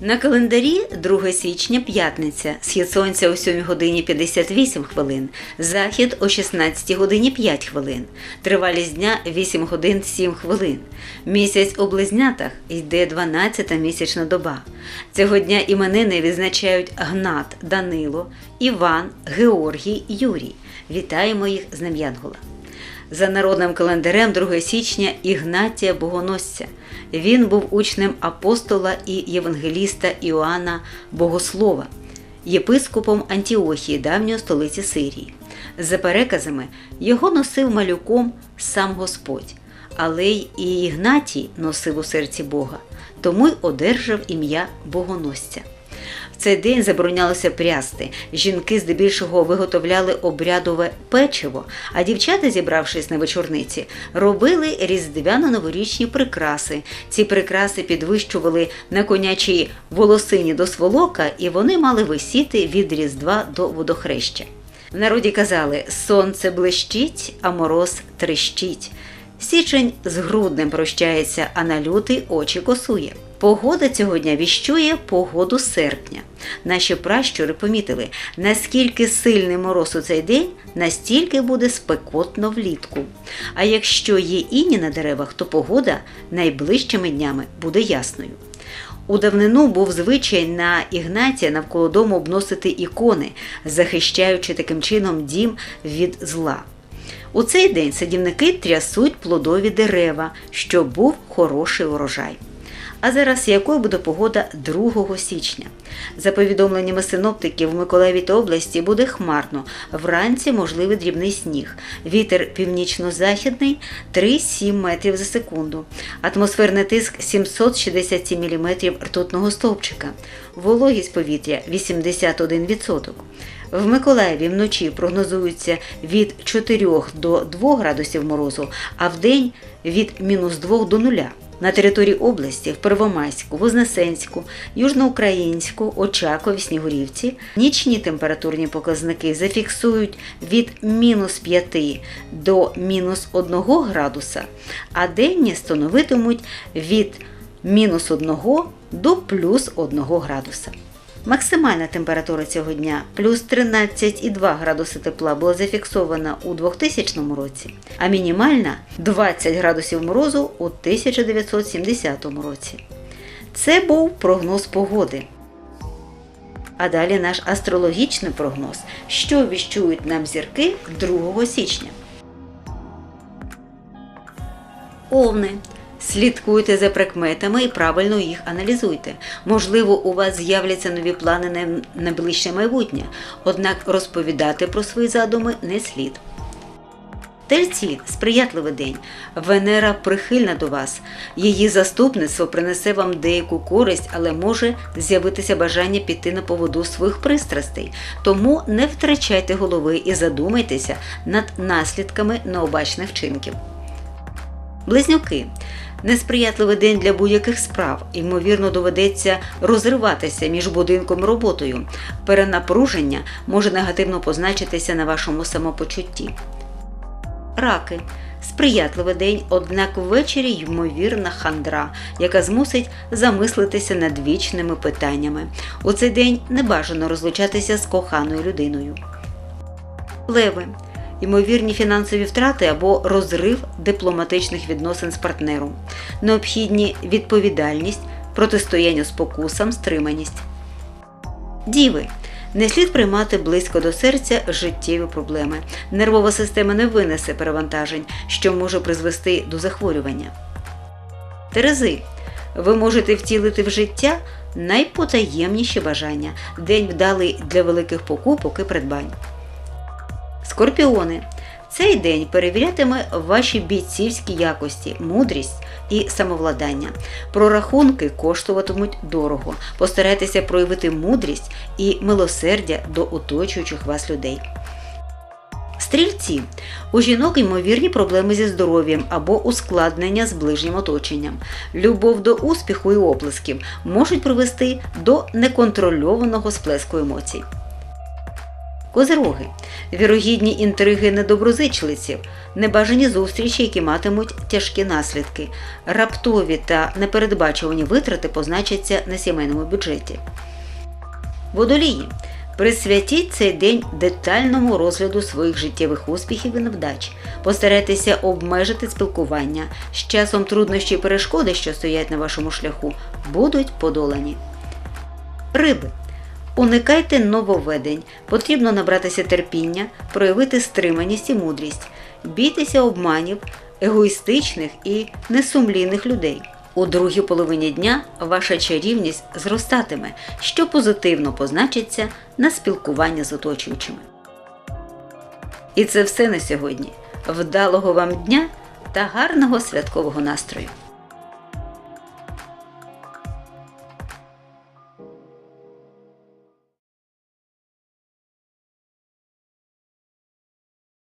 На календарі 2 січня п'ятниця. Схід сонця о 7 годині 58 хвилин, захід о 16 годині 5 хвилин. Тривалість дня 8 годин 7 хвилин. Місяць у близнятах йде 12 місячна доба. Цього дня іменини відзначають Гнат, Данило, Іван, Георгій, Юрій. Вітаємо їх з Днем Янгола. За народним календарем 2 січня Ігнатія Богоносця. Він був учнем апостола і євангеліста Іоанна Богослова, єпископом Антіохії, давньої столиці Сирії. За переказами, його носив малюком сам Господь, але й і Ігнатій носив у серці Бога, тому й одержав ім'я Богоносця. В цей день заборонялося прясти. Жінки здебільшого виготовляли обрядове печиво, а дівчата, зібравшись на вечорниці, робили різдвяно-новорічні прикраси. Ці прикраси підвищували на конячій волосині до сволока, і вони мали висіти від Різдва до водохреща. В народі казали: сонце блищить, а мороз трещить. Січень з груднем прощається, а на лютий очі косує. Погода цього дня віщує погоду серпня. Наші пращури помітили, наскільки сильний мороз у цей день, настільки буде спекотно влітку. А якщо є іні на деревах, то погода найближчими днями буде ясною. У давнину був звичай на Ігнатія навколо дому обносити ікони, захищаючи таким чином дім від зла. У цей день садівники трясуть плодові дерева, щоб був хороший урожай. А зараз якою буде погода 2 січня? За повідомленнями синоптиків в Миколаєві та області буде хмарно. Вранці можливий дрібний сніг. Вітер північно-західний 3-7 метрів за секунду. Атмосферний тиск 767 мм ртутного стовпчика. Вологість повітря 81%. В Миколаєві вночі прогнозується від 4 до 2 градусів морозу, а вдень від мінус 2 до 0. На території області в Первомайську, Вознесенську, Южноукраїнську, Очакові, Снігурівці нічні температурні показники зафіксують від мінус 5 до мінус 1 градуса, а денні становитимуть від мінус 1 до плюс 1 градуса. Максимальна температура цього дня плюс 13,2 градуси тепла була зафіксована у 2000 році, а мінімальна 20 градусів морозу у 1970 році. Це був прогноз погоди. А далі наш астрологічний прогноз, що віщують нам зірки 2 січня. Овни. Слідкуйте за прикметами і правильно їх аналізуйте. Можливо, у вас з'являться нові плани на найближче майбутнє, однак розповідати про свої задуми не слід. Тельці сприятливий день. Венера прихильна до вас. Її заступництво принесе вам деяку користь, але може з'явитися бажання піти на поводу своїх пристрастей. Тому не втрачайте голови і задумайтеся над наслідками необачних вчинків. Близнюки. Несприятливий день для будь-яких справ. Ймовірно, доведеться розриватися між будинком і роботою. Перенапруження може негативно позначитися на вашому самопочутті. Раки. Сприятливий день, однак ввечері ймовірна хандра, яка змусить замислитися над вічними питаннями. У цей день не бажано розлучатися з коханою людиною. Леви ймовірні фінансові втрати або розрив дипломатичних відносин з партнером, необхідні відповідальність, протистояння спокусам, стриманість. Діви. Не слід приймати близько до серця життєві проблеми. Нервова система не винесе перевантажень, що може призвести до захворювання. Терези. Ви можете втілити в життя найпотаємніші бажання, день вдалий для великих покупок і придбань. Скорпіони. Цей день перевірятиме ваші бійцівські якості, мудрість і самовладання. Прорахунки коштуватимуть дорого. Постарайтеся проявити мудрість і милосердя до оточуючих вас людей. Стрільці. У жінок ймовірні проблеми зі здоров'ям або ускладнення з ближнім оточенням. Любов до успіху і оплесків можуть привести до неконтрольованого сплеску емоцій. Козироги, вірогідні інтриги недоброзичливців, небажані зустрічі, які матимуть тяжкі наслідки, раптові та непередбачувані витрати позначаться на сімейному бюджеті. Водолії. Присвятіть цей день детальному розгляду своїх життєвих успіхів і невдач. Постарайтеся обмежити спілкування. З часом труднощі і перешкоди, що стоять на вашому шляху, будуть подолані. Риби. Уникайте нововведень. Потрібно набратися терпіння, проявити стриманість і мудрість, бійтеся обманів, егоїстичних і несумлінних людей. У другій половині дня ваша чарівність зростатиме, що позитивно позначиться на спілкуванні з оточуючими. І це все на сьогодні. Вдалого вам дня та гарного святкового настрою!